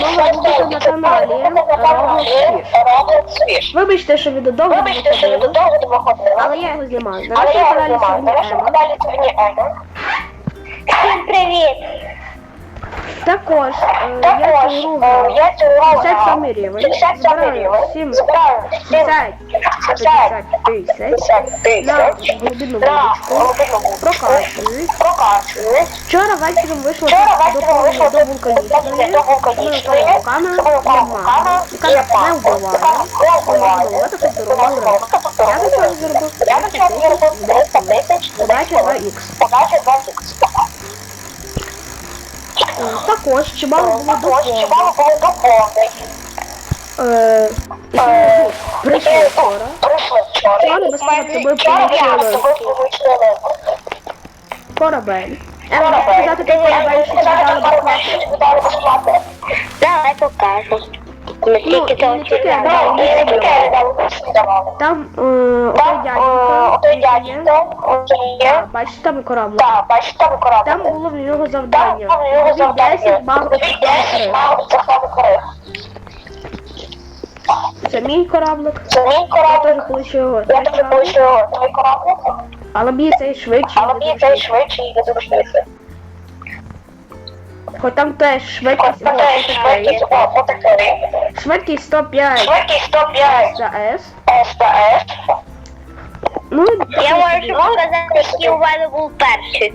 нове відео на каналі Fish. Вибачте, що від довго Вибачте, що ви виходило, додому не але я його знімаю. На Але нашому я його каналі знімаю. сьогодні На нашому каналі сьогодні Ема. Всім привіт! Також е, я цю гру е, я цю гру 57 рівень. 57 Збираю рівень. сім- Збираю 50, 50, 50 тисяч на глибину вуличку. глибину вуличку. Прокачують. Прокачують. Вчора вечором вийшло до вулканічної. З яка не вбиває. Вона. Я до цього зробив Я до цього зробив 300 тисяч. Подача 2х. Також чимало було доповнень. доповнень. Е, Е, Прийшли вчора. Прийшли вчора. Получили. з тобою получили Корабель. Е, сказати, корабель, що безплатно? Давай покажу. Ну, то не тільки. Ну, не. Там е, отой Там, е, дядько, який є. Бачите, там і кораблик. Так, бачите, там корабль. Там було в нього Там завдання. було його Тобі завдання. 10 багів Тобі 10 багів цехових риб. Це мій кораблик. Це мій Я кораблик. теж получив його. Я тобі кораблик. получив твій кораблик, Але мій цей швидший. але мій цей швидший. і незручніший. Хоч там теж швидкість. таке отакий. швидкість, о, отакий. Швидкість 105 Швидкість 105 за С. С та С. сказати, у мене був перший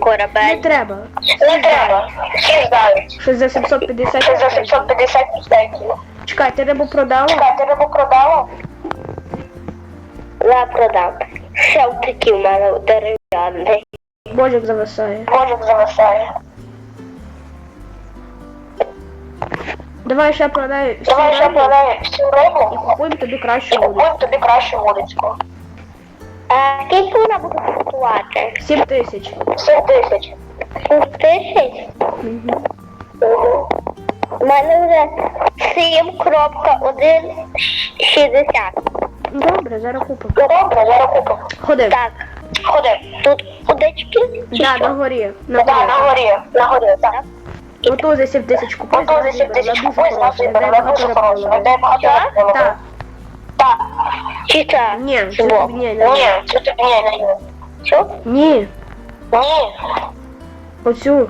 не треба. Не треба. Всі знають. Щось за 750 Це за 750 пістеків. Чекайте, рибу продала. Чекай, ти рибу продала? Я продам. Ще такий в мене дерев'яний. Божик зависає. Божик зависає. Давай ще продай всю Давай ще рибу продай всю і купуємо тобі і кращу воду. купуємо тобі кращу вулицьку. Скільки вона буде коштувати? 7 тисяч. 7 тисяч. Сім тисяч? Мгм. У мене вже 7.160. Добре, зараз купимо. Ну добре, зараз купимо. Ходи. Так, Ходи. тут удочки? чи Да, що? на горі. На Да, на горі. На горі, так. Ото за 7 тисяч купуй, Ото за 7 тисяч купуй, хороша, значить, де вона дуже хороша. ловить. Де багато Так? Так. Так. Чи це? Ні, це Чого? тобі не Ні, це тобі не є. Що? Ні, Ні. оцю.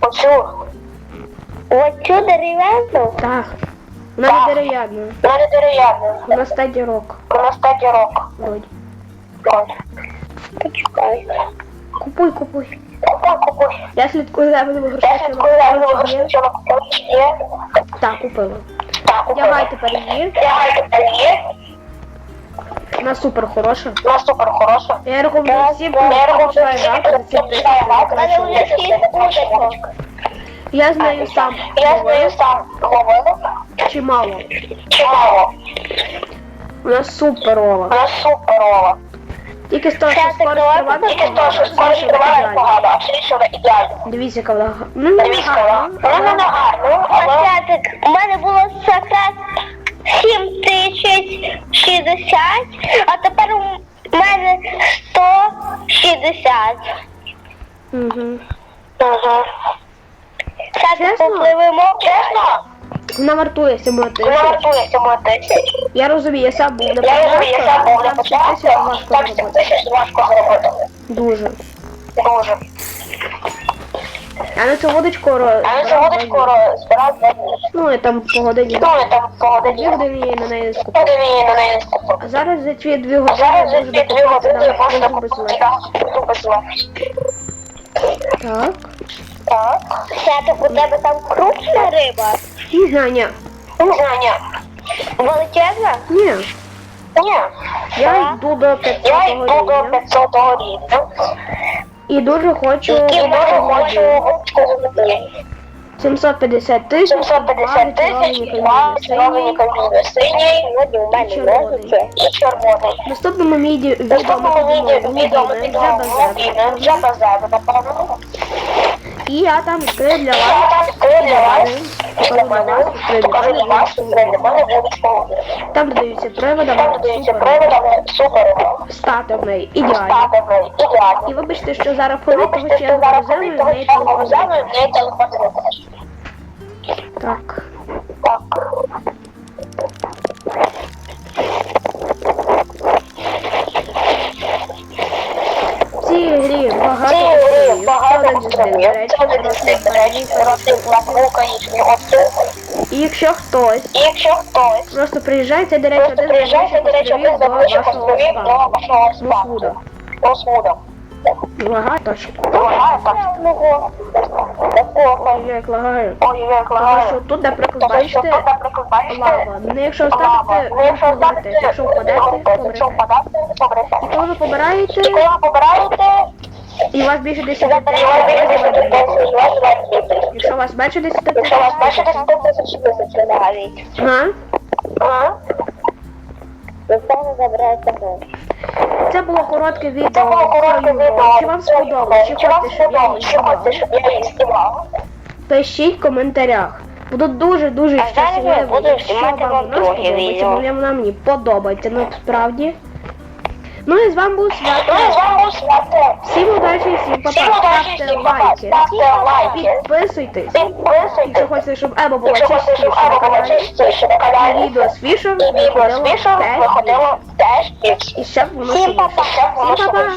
Оцю. Оцю дерев'яну? Так. Вона Так. не дерев'яна. Вона дерев'яна. Вона стадія рок. Вона статі рок. Вроді. От. Почекай. Купуй, купуй. Купуй, купуй. Я слідкую за мене Я грошей. слідкую, я його гроші. Так, купила. Так, купила. Вдягай тепер її. Вдягай тепер є. Вона супер хороша. Вона супер хороша. Я рахую, всі Я рахую, починає грати за 7 тисяч. починає грати за Але сім вже тисяч. всі удочок. Я з нею сам Я з нею сам ловив. чимало. Чимало. Вона суперова. Вона суперова. Тільки з того, що Це скоро так тривати, Тільки з того, що скоро триває погано, а все що ідеально. Дивіться, яка вона. Ну, Дивіться, гарна. вона вона але Пацятик, у мене було якраз 7060, а тепер у мене 160. Угу. Ага. Зараз Чесно? попливемо. Чесно, Вона вартує 7 вона тисяч. вартує 7 тисяч. Я розумію, я сам був на Я розумію, я сам був на 7 тисяч початку, там 7 тисяч важко заробити. Дуже. Дуже. Я на цю водочку ро- А на збирав водочку два збирав дні. Ну, я там по годині. Ну, і там по Дві години я на неї скупив. Один її на неї скупив. А зараз за ці дві години зараз за ці дві години на можна купити зуби зле. Так. Так. Пацятик, у тебе там крупна риба? Ні. Не знаю. Величезна? Ні. Ні. Я йду до 500 Я йду до 500 рівня. І дуже хочу І дуже хочу зробити. 750 тисяч. 750 тисяч, два червоні каміни. Синій Сьогодні у мене Червоний. ножиці. і червоний. В наступному відео В відео ми наступному відео будемо відео І я там відкрию для вас. Покажу для вас, відкрию для вас. Там додаються приводами, супер. Стати в неї ідеально. І вибачте, що зараз вибачте, тому що я зараз землю, в неї телефон. Так. Так. Багато Це один із. І якщо хтось І якщо хтось просто приїжджає, це, до речі, просто один з до речі, один з найближчих найближчих островів до вашого спадку. спадку. Лагає точно. Лагає так. Ой, як лагає. Ой, як наприклад, Тому що тут, наприклад, бачите, лава. Ну, якщо лава. ставите, Ну, якщо помрете. Якщо впадете, якщо впадете, помрете. І коли ви побираєте, І коли ви побираєте, і у вас більше 10 ви берете Якщо у вас менше 10 тисяч, Якщо у вас більше 10 тисяч тисяч навіть. Ага. Ага. Ви саме забираєте гроші. Це було коротке відео. Це було коротке Союзу. відео. Чи вам сподобалось? Чи хочете, щоб я її знімав? Пишіть в коментарях. Буду дуже-дуже щасливий, буду вам сподобається, відео. бо вона мені подобається, ну справді. Ну і з вами був Ну, Свято. Свято. Всім удачі, всім па-па. Ставте па-па. лайки. Підписуйтесь. Якщо хочете, щоб Еба була частіше на каналі. І відео з фішем виходило теж. І щоб воно Всім шуміло. Всім па-па.